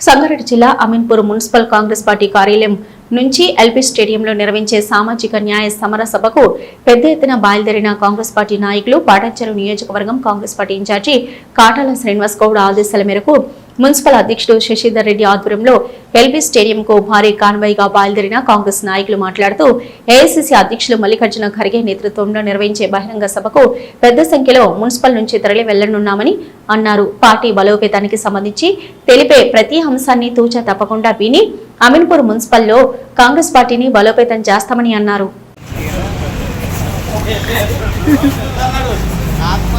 సంగారెడ్డి జిల్లా Ameenpur municipal Congress party కార్యాలయం నుంచి ఎల్పీ స్టేడియంలో నిర్వహించే సామాజిక న్యాయ సమర సభకు పెద్ద ఎత్తున బయలుదేరిన కాంగ్రెస్ పార్టీ నాయకులు పాటాచారు నియోజకవర్గం Congress party incharge Katala Srinivas Goud ఆదేశాల మేరకు మున్సిపల్ అధ్యక్షుడు శశిధర్ రెడ్డి ఆధ్వర్యంలో ఎల్బీ స్టేడియంకు భారీ కాన్వాయ్గా బయలుదేరిన కాంగ్రెస్ నాయకులు మాట్లాడుతూ ఏఐసీసీ అధ్యక్షులు మల్లికార్జున ఖర్గే నేతృత్వంలో నిర్వహించే బహిరంగ సభకు పెద్ద సంఖ్యలో మున్సిపల్ నుంచి తరలి వెళ్ళనున్నామని అన్నారు. పార్టీ బలోపేతానికి సంబంధించి తెలిపే ప్రతి అంశాన్ని తూచా తప్పకుండా విని అమీన్పూర్ మున్సిపల్లో కాంగ్రెస్ పార్టీని బలోపేతం చేస్తామని అన్నారు. ఆత్మ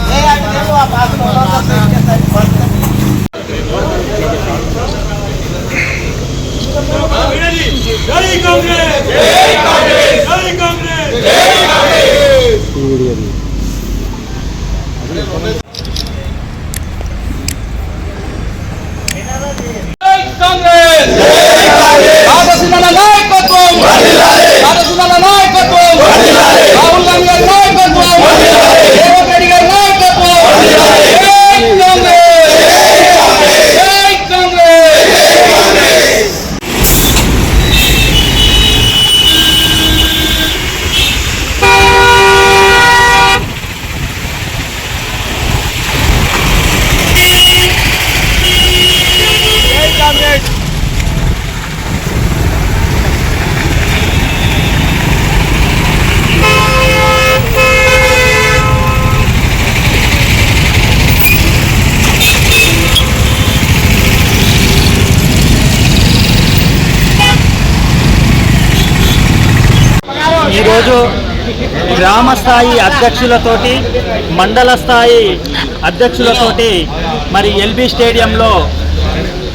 కాంగ్రెస్ జై కాంగ్రెస్ జై కాంగ్రెస్ జై కాంగ్రెస్ జై కాంగ్రెస్ ఆదర్శనాల నాయకత్వం ఆదర్శనాల నాయకత్వం రాహుల్ గాంధీ గారి నాయకత్వం రేవంత్ రెడ్డి గారి నాయకత్వం జై కాంగ్రెస్ జై కాంగ్రెస్ జై కాంగ్రెస్ ఈరోజు గ్రామ స్థాయి అధ్యక్షులతోటి మండల స్థాయి అధ్యక్షులతోటి మరి ఎల్బీ స్టేడియంలో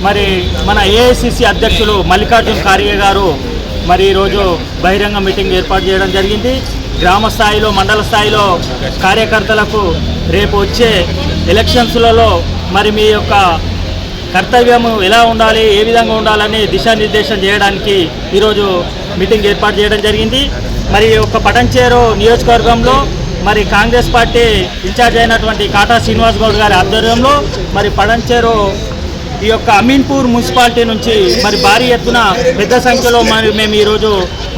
మరి మన ఏఐసిసి అధ్యక్షులు మల్లికార్జున్ ఖార్గే గారు మరి ఈరోజు బహిరంగ మీటింగ్ ఏర్పాటు చేయడం జరిగింది. గ్రామ స్థాయిలో మండల స్థాయిలో కార్యకర్తలకు రేపు వచ్చే ఎలక్షన్స్లలో మరి మీ యొక్క కర్తవ్యము ఎలా ఉండాలి ఏ విధంగా ఉండాలని దిశానిర్దేశం చేయడానికి ఈరోజు మీటింగ్ ఏర్పాటు చేయడం జరిగింది. మరి ఒక పటంచేరు నియోజకవర్గంలో మరి కాంగ్రెస్ పార్టీ ఇన్ఛార్జ్ అయినటువంటి కాటా శ్రీనివాస్ గౌడ్ గారి ఆధ్వర్యంలో మరి పటంచేరు ఈ యొక్క అమీన్పూర్ మున్సిపాలిటీ నుంచి మరి భారీ ఎత్తున పెద్ద సంఖ్యలో మరి మేము ఈరోజు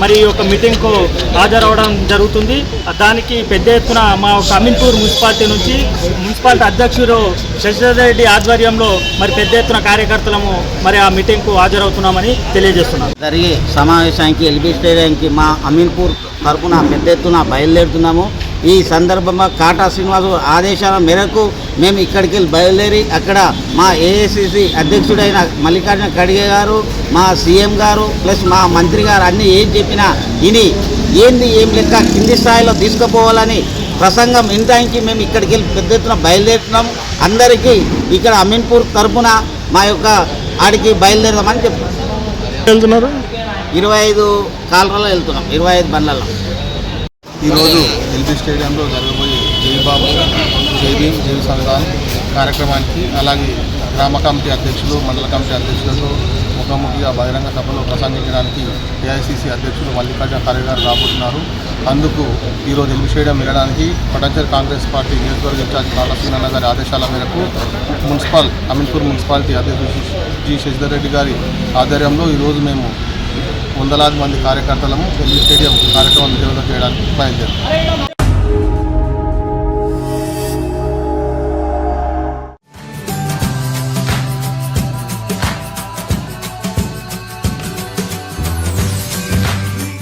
మరి ఈ యొక్క మీటింగ్కు హాజరవడం జరుగుతుంది. దానికి పెద్ద ఎత్తున మా యొక్క అమీన్పూర్ మున్సిపాలిటీ నుంచి మున్సిపాలిటీ అధ్యక్షుడు శశిధర్ రెడ్డి ఆధ్వర్యంలో మరి పెద్ద ఎత్తున కార్యకర్తలము మరి ఆ మీటింగ్కు హాజరవుతున్నామని తెలియజేస్తున్నాం. జరిగే సమావేశానికి ఎల్బీ స్టేడియంకి మా అమీన్పూర్ తరఫున పెద్ద ఎత్తున బయలుదేరుతున్నాము. ఈ సందర్భంగా కాటా శ్రీనివాసు ఆదేశాల మేరకు మేము ఇక్కడికి బయలుదేరి అక్కడ మా ఏఐసిసి అధ్యక్షుడైన మల్లికార్జున ఖడ్గే గారు మా సీఎం గారు ప్లస్ మా మంత్రి గారు అన్నీ ఏం చెప్పినా ఇని ఏంది ఏం లెక్క కింది స్థాయిలో తీసుకుపోవాలని ప్రసంగం వినడానికి మేము ఇక్కడికి వెళ్ళి పెద్ద ఎత్తున బయలుదేరుతున్నాం. అందరికీ ఇక్కడ అమీన్పూర్ తరపున మా యొక్క ఆడికి బయలుదేరదామని చెప్తున్నాం వెళ్తున్నారు? ఇరవై ఐదు కాలరాలో వెళ్తున్నాం. ఇరవై ఐదు బండ్లలో ఈరోజు ఎల్బీ స్టేడియంలో జరగబోయే జై బాబు జై భీమ్ జై సంఘాన్ కార్యక్రమానికి అలాగే గ్రామ కమిటీ అధ్యక్షులు మండల కమిటీ అధ్యక్షులతో ముఖాముఖిగా బహిరంగ సభలో ప్రసంగించడానికి ఏఐసిసి అధ్యక్షులు మల్లికార్జున ఖర్గే గారు రాబోతున్నారు. అందుకు ఈరోజు ఎల్బీ స్టేడియం వెళ్ళడానికి పటంచర్ కాంగ్రెస్ పార్టీ నియోజకవర్గ ఇన్ఛార్జ్ కాళశ్రీనన్న గారి ఆదేశాల మేరకు మున్సిపల్ అమీన్పూర్ మున్సిపాలిటీ అధ్యక్షుడు జి శశిధర్ రెడ్డి గారి ఆధ్వర్యంలో ఈరోజు మేము వందలాది మంది కార్యకర్తలము ఎల్బీ స్టేడియం కార్యక్రమం నిర్వహణ చేయడానికి బయలుదేరాం